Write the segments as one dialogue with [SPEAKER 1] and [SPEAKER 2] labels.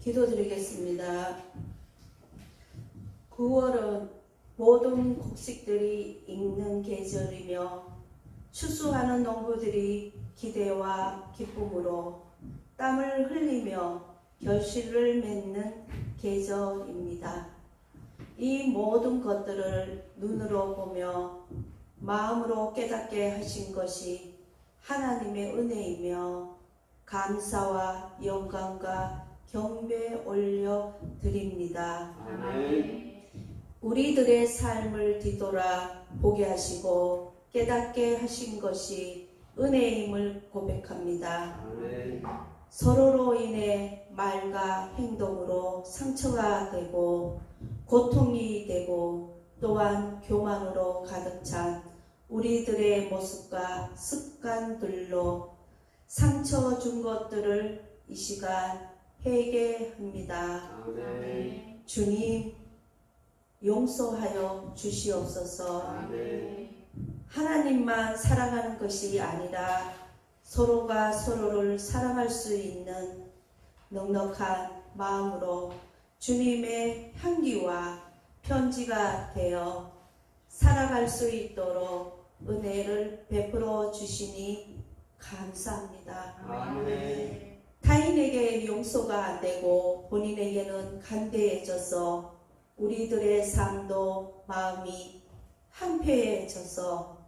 [SPEAKER 1] 기도드리겠습니다. 9월은 모든 곡식들이 익는 계절이며 추수하는 농부들이 기대와 기쁨으로 땀을 흘리며 결실을 맺는 계절입니다. 이 모든 것들을 눈으로 보며 마음으로 깨닫게 하신 것이 하나님의 은혜이며 감사와 영광과 경배 올려 드립니다.
[SPEAKER 2] 아멘.
[SPEAKER 1] 우리들의 삶을 뒤돌아 보게 하시고 깨닫게 하신 것이 은혜임을 고백합니다.
[SPEAKER 2] 아멘.
[SPEAKER 1] 서로로 인해 말과 행동으로 상처가 되고 고통이 되고 또한 교만으로 가득 찬 우리들의 모습과 습관들로 상처 준 것들을 이 시간 회개합니다.
[SPEAKER 2] 아멘.
[SPEAKER 1] 주님 용서하여 주시옵소서.
[SPEAKER 2] 아멘.
[SPEAKER 1] 하나님만 사랑하는 것이 아니라 서로가 서로를 사랑할 수 있는 넉넉한 마음으로 주님의 향기와 편지가 되어 살아갈 수 있도록 은혜를 베풀어 주시니 감사합니다.
[SPEAKER 2] 아멘.
[SPEAKER 1] 타인에게 용서가 안 되고 본인에게는 간대해져서 우리들의 삶도 마음이 한패해져서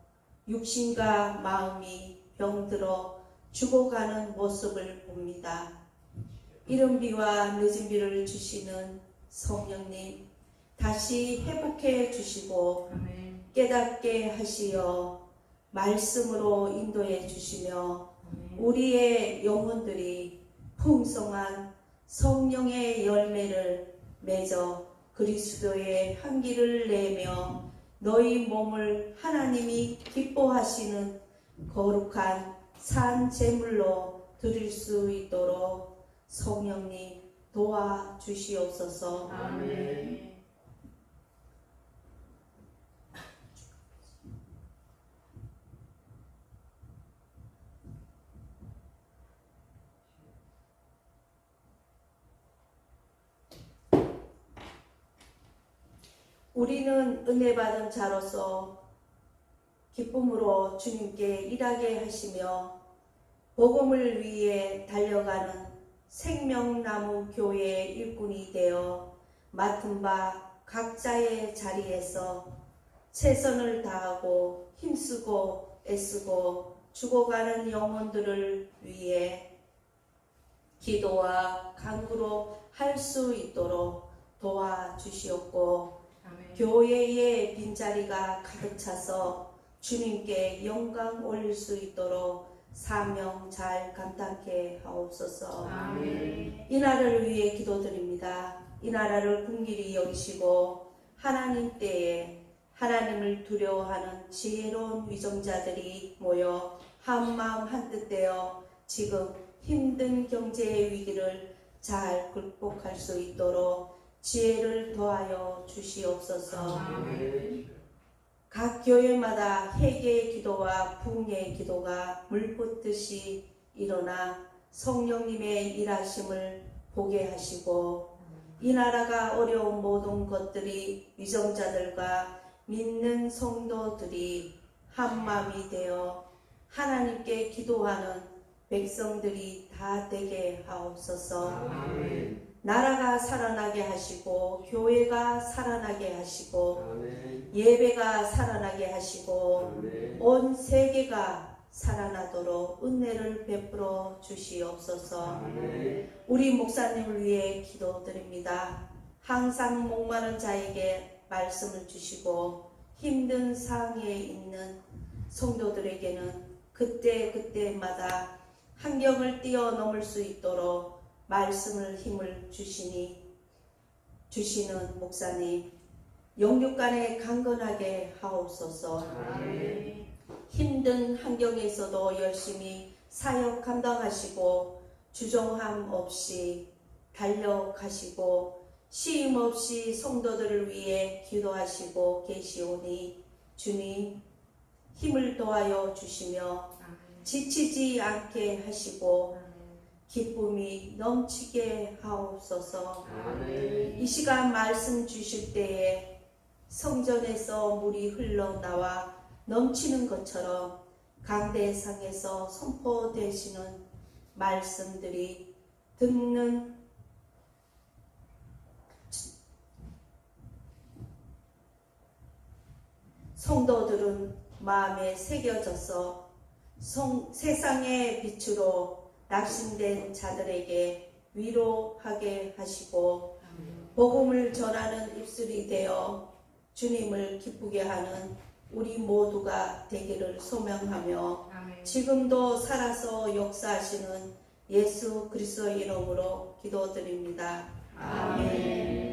[SPEAKER 1] 육신과 마음이 병들어 죽어가는 모습을 봅니다. 이른 비와 늦은 비를 주시는 성령님 다시 회복해 주시고. 깨닫게 하시어 말씀으로 인도해 주시며. 우리의 영혼들이 풍성한 성령의 열매를 맺어 그리스도의 향기를 내며 너희 몸을 하나님이 기뻐하시는 거룩한 산 제물로 드릴 수 있도록 성령님 도와 주시옵소서.
[SPEAKER 3] 아멘.
[SPEAKER 1] 우리는 은혜 받은 자로서 기쁨으로 주님께 일하게 하시며 복음을 위해 달려가는 생명나무 교회의 일꾼이 되어 맡은 바 각자의 자리에서 최선을 다하고 힘쓰고 애쓰고 죽어가는 영혼들을 위해 기도와 간구로 할 수 있도록 도와주시옵고. 교회의 빈자리가 가득 차서 주님께 영광 올릴 수 있도록 사명 잘 감당케 하옵소서.
[SPEAKER 3] 아멘.
[SPEAKER 1] 이 나라를 위해 기도드립니다. 이 나라를 궁길이 여기시고 하나님 때에 하나님을 두려워하는 지혜로운 위정자들이 모여 한 마음 한 뜻 되어 지금 힘든 경제의 위기를 잘 극복할 수 있도록 지혜를 더하여 주시옵소서.
[SPEAKER 3] 아멘.
[SPEAKER 1] 각 교회마다 회개의 기도와 부흥의 기도가 물붓듯이 일어나 성령님의 일하심을 보게 하시고 이 나라가 어려운 모든 것들이 위정자들과 믿는 성도들이 한 마음이 되어 하나님께 기도하는 백성들이 다 되게 하옵소서.
[SPEAKER 2] 아멘.
[SPEAKER 1] 나라가 살아나게 하시고 교회가 살아나게 하시고
[SPEAKER 2] 아멘.
[SPEAKER 1] 예배가 살아나게 하시고
[SPEAKER 2] 아멘.
[SPEAKER 1] 온 세계가 살아나도록 은혜를 베풀어 주시옵소서.
[SPEAKER 2] 아멘.
[SPEAKER 1] 우리 목사님을 위해 기도드립니다. 항상 목마른 자에게 말씀을 주시고 힘든 상황에 있는 성도들에게는 그때 그때마다 환경을 뛰어넘을 수 있도록 말씀을 힘을 주시니 주시는 목사님 영육간에 강건하게 하옵소서.
[SPEAKER 3] 아멘.
[SPEAKER 1] 힘든 환경에서도 열심히 사역 감당하시고 주종함 없이 달려가시고 시임 없이 성도들을 위해 기도하시고 계시오니 주님 힘을 더하여 주시며. 지치지 않게 하시고. 기쁨이 넘치게 하옵소서.
[SPEAKER 2] 아멘.
[SPEAKER 1] 이 시간 말씀 주실 때에 성전에서 물이 흘러나와 넘치는 것처럼 강대상에서 선포되시는 말씀들이 듣는 성도들은 마음에 새겨져서 성- 세상의 빛으로 낙심된 자들에게 위로하게 하시고 복음을 전하는 입술이 되어 주님을 기쁘게 하는 우리 모두가 되기를 소명하며. 지금도 살아서 역사하시는 예수 그리스도의 이름으로 기도드립니다.
[SPEAKER 3] 아멘.